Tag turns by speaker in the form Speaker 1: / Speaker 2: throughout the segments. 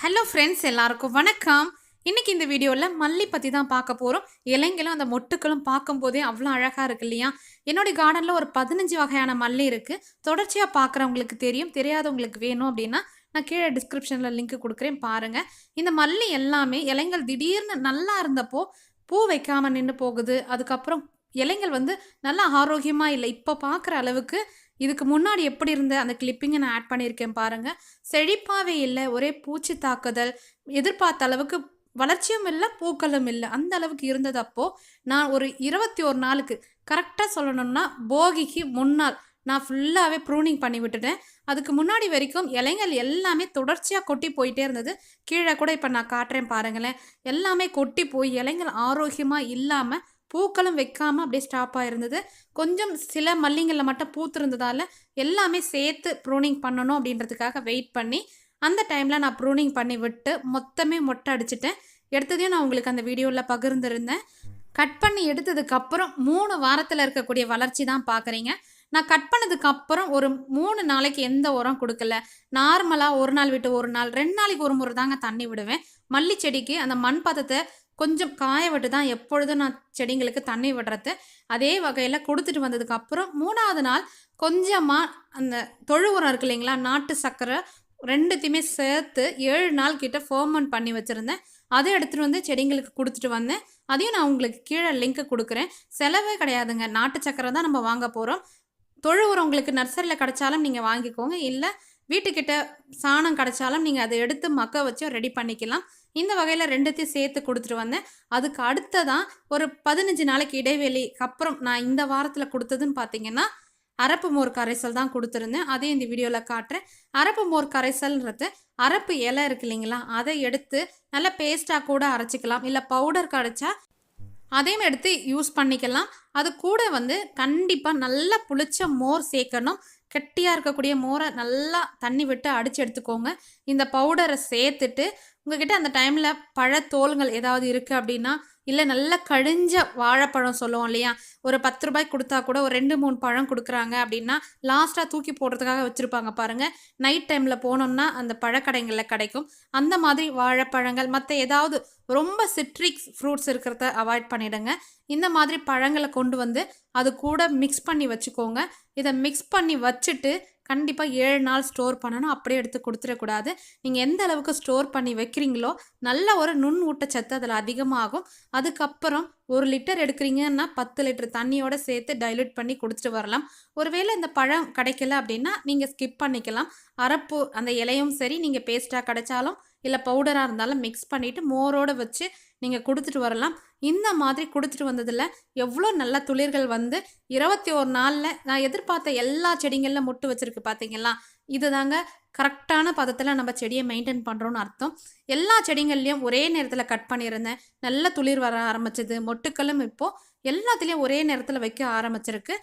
Speaker 1: Hello friends எல்லாருக்கும் வணக்கம். இன்னைக்கு இந்த வீடியோவில் மல்லி பற்றி தான் பார்க்க போகிறோம் இலைங்களும் அந்த மொட்டுக்களும் பார்க்கும்போதே அவ்வளோ அழகாக இருக்கு இல்லையா? என்னுடைய கார்டனில் ஒரு பதினஞ்சு வகையான மல்லி இருக்குது தொடர்ச்சியாக பார்க்குறவங்களுக்கு தெரியும். தெரியாதவங்களுக்கு வேணும் அப்படின்னா நான் கீழே டிஸ்கிரிப்ஷனில் லிங்க் கொடுக்குறேன். பாருங்கள் இந்த மல்லி எல்லாமே இலைங்கள் திடீர்னு நல்லா இருந்தப்போ பூ வைக்காமல் நின்று போகுது. அதுக்கப்புறம் இலைங்கள் வந்து நல்லா ஆரோக்கியமாக இல்லை. இப்போ பார்க்குற அளவுக்கு இதுக்கு முன்னாடி எப்படி இருந்த அந்த கிளிப்பிங்கை நான் ஆட் பண்ணியிருக்கேன் பாருங்கள் செழிப்பாகவே இல்லை ஒரே பூச்சி தாக்குதல் எதிர்பார்த்த அளவுக்கு வளர்ச்சியும் இல்லை பூக்களும் இல்லை. அந்த அளவுக்கு இருந்தது அப்போது நான் ஒரு இருபத்தி ஒரு நாளுக்கு கரெக்டாக சொல்லணும்னா போகிக்கு முன்னால் நான் ஃபுல்லாகவே ப்ரூனிங் பண்ணி விட்டுட்டேன். அதுக்கு முன்னாடி வரைக்கும் இலைங்கள் எல்லாமே தொடர்ச்சியாக கொட்டி போயிட்டே இருந்தது. கீழே கூட இப்போ நான் காட்டுறேன் பாருங்களேன். எல்லாமே கொட்டி போய் இலைங்கள் ஆரோக்கியமாக இல்லாமல் பூக்களும் வைக்காமல் அப்படியே ஸ்டாப் இருந்தது கொஞ்சம் சில மல்லிங்களில் மட்டும் பூத்திருந்ததால் எல்லாமே சேர்த்து ப்ரூனிங் பண்ணணும் அப்படின்றதுக்காக வெயிட் பண்ணி அந்த டைமில் நான் ப்ரூனிங் பண்ணி விட்டு மொத்தமே மொட்டை அடிச்சிட்டேன். எடுத்ததையும் நான் உங்களுக்கு அந்த வீடியோவில் பகிர்ந்துருந்தேன். கட் பண்ணி எடுத்ததுக்கப்புறம் மூணு வாரத்தில் இருக்கக்கூடிய வளர்ச்சி தான் பார்க்குறீங்க நான் கட் பண்ணதுக்கப்புறம் ஒரு மூணு நாளைக்கு எந்த உரம் கொடுக்கல. நார்மலாக ஒரு நாள் விட்டு ஒரு நாள் ரெண்டு நாளைக்கு ஒரு முறை தாங்க தண்ணி விடுவேன். மல்லி செடிக்கு அந்த மண் பதத்தை கொஞ்சம் காய விட்டு தான் எப்பொழுதும் நான் செடிங்களுக்கு தண்ணி விடுறது. அதே வகையில் கொடுத்துட்டு வந்ததுக்கு அப்புறம் மூணாவது நாள் கொஞ்சமாக அந்த தொழு உரம் இருக்கு இல்லைங்களா நாட்டு சர்க்கரை ரெண்டுத்தையுமே சேர்த்து ஏழு நாள் கிட்ட ஃபோர்மன் பண்ணி வச்சுருந்தேன். அதை எடுத்துகிட்டு வந்து செடிங்களுக்கு கொடுத்துட்டு வந்தேன். அதையும் நான் உங்களுக்கு கீழே லிங்க்கு கொடுக்குறேன். செலவே கிடையாதுங்க. நாட்டு சக்கரை தான் நம்ம வாங்க போகிறோம் தொழு உரம் உங்களுக்கு நர்சரியில் கிடைச்சாலும் நீங்கள் வாங்கிக்கோங்க. இல்லை வீட்டுக்கிட்ட சாணம் கிடைச்சாலும் நீங்கள் அதை எடுத்து மக்க வச்சு ரெடி பண்ணிக்கலாம். இந்த வகையில் ரெண்டுத்தையும் சேர்த்து கொடுத்துட்டு வந்தேன். அதுக்கு அடுத்ததான் ஒரு பதினஞ்சு நாளைக்கு இடைவெளிக்கு அப்புறம் நான் இந்த வாரத்தில் கொடுத்ததுன்னு பார்த்தீங்கன்னா அரப்பு மோர் கரைசல் தான் கொடுத்துருந்தேன். அதையும் இந்த வீடியோவில் காட்டுறேன். அரப்பு மோர் கரைசல்ன்றது அரப்பு இலை இருக்கு இல்லைங்களா? அதை எடுத்து நல்லா பேஸ்ட்டாக கூட அரைச்சிக்கலாம். இல்லை பவுடர் கரைச்சா அதையும் எடுத்து யூஸ் பண்ணிக்கலாம். அது கூட வந்து கண்டிப்பாக நல்லா புளிச்ச மோர் சேர்க்கணும். கெட்டியாக இருக்கக்கூடிய மோரை நல்லா தண்ணி விட்டு அடித்து எடுத்துக்கோங்க. இந்த பவுடரை சேர்த்துட்டு உங்ககிட்ட அந்த டைமில் பழத்தோல்கள் ஏதாவது இருக்குது அப்படின்னா இல்லை நல்லா கழிஞ்ச வாழைப்பழம் சொல்லுவோம் இல்லையா? ஒரு பத்து ரூபாய்க்கு கொடுத்தா கூட ஒரு ரெண்டு மூணு பழம் கொடுக்குறாங்க அப்படின்னா லாஸ்ட்டாக தூக்கி போடுறதுக்காக வச்சுருப்பாங்க பாருங்கள் நைட் டைமில் போனோம்னா அந்த பழக்கடைங்களில் கிடைக்கும். அந்த மாதிரி வாழைப்பழங்கள் மற்ற ஏதாவது ரொம்ப சிட்ரிக்ஸ் ஃப்ரூட்ஸ் இருக்கிறத அவாய்ட் பண்ணிவிடுங்க இந்த மாதிரி பழங்களை கொண்டு வந்து அது கூட மிக்ஸ் பண்ணி வச்சுக்கோங்க. இதை மிக்ஸ் பண்ணி வச்சுட்டு கண்டிப்பாக ஏழு நாள் ஸ்டோர் பண்ணணும். அப்படியே எடுத்து கொடுத்துடக்கூடாது. நீங்கள் எந்த அளவுக்கு ஸ்டோர் பண்ணி வைக்கிறீங்களோ நல்ல ஒரு நுண் ஊட்டச்சத்து அதில் அதிகமாகும். அதுக்கப்புறம் ஒரு லிட்டர் எடுக்கிறீங்கன்னா பத்து லிட்டர் தண்ணியோட சேர்த்து டைல்யூட் பண்ணி கொடுத்துட்டு வரலாம். ஒருவேளை இந்த பழம் கிடைக்கல அப்படின்னா நீங்கள் ஸ்கிப் பண்ணிக்கலாம். அரப்பு அந்த இலையும் சரி நீங்கள் பேஸ்ட்டாக கிடைச்சாலும் இல்லை பவுடராக இருந்தாலும் மிக்ஸ் பண்ணிவிட்டு மோரோடு வச்சு நீங்கள் கொடுத்துட்டு வரலாம். இந்த மாதிரி கொடுத்துட்டு வந்ததில் எவ்வளோ நல்ல துளிர்கள் வந்து இருபத்தி ஒரு நாளில் நான் எதிர்பார்த்த எல்லா செடிங்களில் முட்டு வச்சுருக்கு பார்த்தீங்களா இதுதாங்க கரெக்டான பதத்தில் நம்ம செடியை மெயின்டைன் பண்ணுறோன்னு அர்த்தம். எல்லா செடிங்கள்லேயும் ஒரே நேரத்தில் கட் பண்ணியிருந்தேன். நல்ல துளிர் வர ஆரம்பிச்சது. மொட்டுக்களும் இப்போது எல்லாத்துலேயும் ஒரே நேரத்தில் வைக்க ஆரம்பிச்சிருக்கு.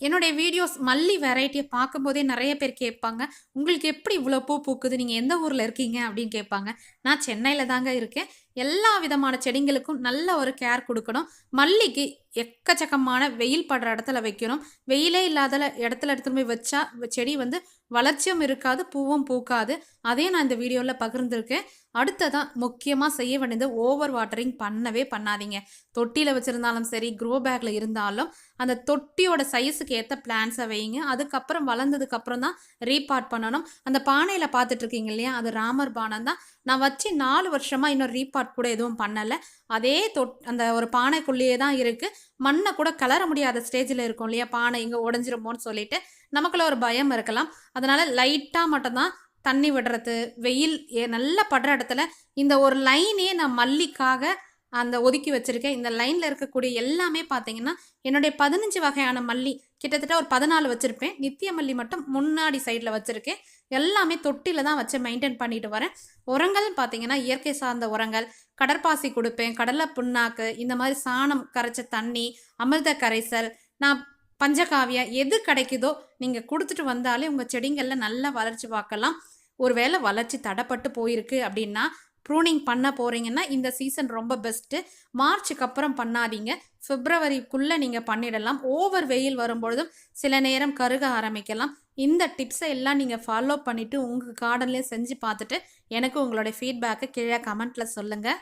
Speaker 1: என்னுடைய வீடியோஸ் மல்லி வெரைட்டியை பார்க்கும்போதே நிறைய பேர் கேட்பாங்க உங்களுக்கு எப்படி இவ்வளோ பூ பூக்குது? நீங்கள் எந்த ஊரில் இருக்கீங்க? அப்படின்னு கேட்பாங்க. நான் சென்னையில் தாங்க இருக்கேன். எல்லா விதமான செடிங்களுக்கும் நல்ல ஒரு கேர் கொடுக்கணும். மல்லிக்கு எக்கச்சக்கமான வெயில் படுற இடத்துல வைக்கணும். வெயிலே இல்லாத இடத்துல எடுத்துகிட்டு போய் வச்சா செடி வந்து வளர்ச்சியும் இருக்காது பூவும் பூக்காது. அதையும் நான் இந்த வீடியோவில் பகிர்ந்துருக்கேன். அடுத்ததான் முக்கியமாக செய்ய வேண்டியது ஓவர் வாட்டரிங் பண்ணவே பண்ணாதீங்க. தொட்டியில் வச்சுருந்தாலும் சரி க்ரோ பேக்கில் இருந்தாலும் அந்த தொட்டியோட சைஸுக்கு ஏற்ற பிளான்ஸை வைங்க. அதுக்கப்புறம் வளர்ந்ததுக்கப்புறம் தான் ரீபார்ட் பண்ணணும். அந்த பானையில் பார்த்துட்ருக்கீங்க இல்லையா? அது ராமர் பானம் தான். நான் வச்சு நாலு வருஷமாக இன்னும் ரீபார்ட் கூட எதுவும் பண்ணலை. அதே தொட் அந்த ஒரு பானைக்குள்ளேயே தான் இருக்குது மண்ணை கூட கலர முடியாத ஸ்டேஜில் இருக்கும் இல்லையா? பானை இங்கே உடஞ்சிருமோன்னு சொல்லிட்டு நமக்குள்ள ஒரு பயம் இருக்கலாம். அதனால் லைட்டாக மட்டும்தான் தண்ணி விடுறது வெயில் நல்லா படுற இடத்துல இந்த ஒரு லைனே நான் மல்லிக்காக அந்த ஒதுக்கி வச்சுருக்கேன். இந்த லைனில் இருக்கக்கூடிய எல்லாமே பார்த்தீங்கன்னா என்னுடைய பதினஞ்சு வகையான மல்லி கிட்டத்தட்ட ஒரு பதினாலு வச்சுருப்பேன். நித்திய மல்லி மட்டும் முன்னாடி சைடில் வச்சுருக்கேன். எல்லாமே தொட்டியில் தான் வச்சு மெயின்டைன் பண்ணிட்டு வரேன். உரங்கள் பார்த்தீங்கன்னா இயற்கை சார்ந்த உரங்கள் கடற்பாசி கொடுப்பேன் கடலை புண்ணாக்கு இந்த மாதிரி சாணம் கரைச்ச தண்ணி அமிர்த கரைசல் நான் பஞ்சகாவியா எது கிடைக்குதோ நீங்கள் கொடுத்துட்டு வந்தாலே உங்கள் செடிங்களில் நல்லா வளர்ச்சி பார்க்கலாம். ஒருவேளை வளர்ச்சி தடைப்பட்டு போயிருக்கு அப்படின்னா ப்ரூனிங் பண்ண போகிறீங்கன்னா இந்த சீசன் ரொம்ப பெஸ்ட்டு மார்ச்சுக்கு அப்புறம் பண்ணாதீங்க. பிப்ரவரிக்குள்ளே நீங்கள் பண்ணிடலாம். ஓவர் வெயில் வரும்பொழுதும் சில நேரம் கருக ஆரம்பிக்கலாம். இந்த டிப்ஸை எல்லாம் நீங்கள் ஃபாலோ பண்ணிவிட்டு உங்கள் கார்டன்லேயே செஞ்சு பார்த்துட்டு எனக்கு உங்களுடைய ஃபீட்பேக்கை கீழே கமெண்ட்டில் சொல்லுங்கள்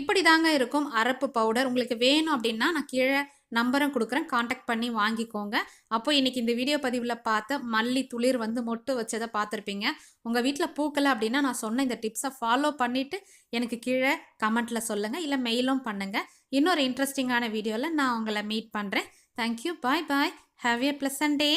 Speaker 1: இப்படி தாங்க இருக்கும். அரப்பு பவுடர் உங்களுக்கு வேணும் அப்படின்னா நான் கீழே நம்பரும் கொடுக்குறேன். காண்டாக்ட் பண்ணி வாங்கிக்கோங்க. அப்போ இன்றைக்கி இந்த வீடியோ பதிவில் பார்த்த மல்லி துளிர் வந்து மொட்டு வச்சதை பார்த்துருப்பீங்க. உங்கள் வீட்டில் பூக்கலை அப்படின்னா நான் சொன்ன இந்த டிப்ஸை ஃபாலோ பண்ணிவிட்டு எனக்கு கீழே கமெண்ட்டில் சொல்லுங்கள் இல்லை மெயிலும் பண்ணுங்கள் இன்னொரு இன்ட்ரெஸ்டிங்கான வீடியோவில் நான் உங்களை மீட் பண்ணுறேன் thank you bye bye have a pleasant day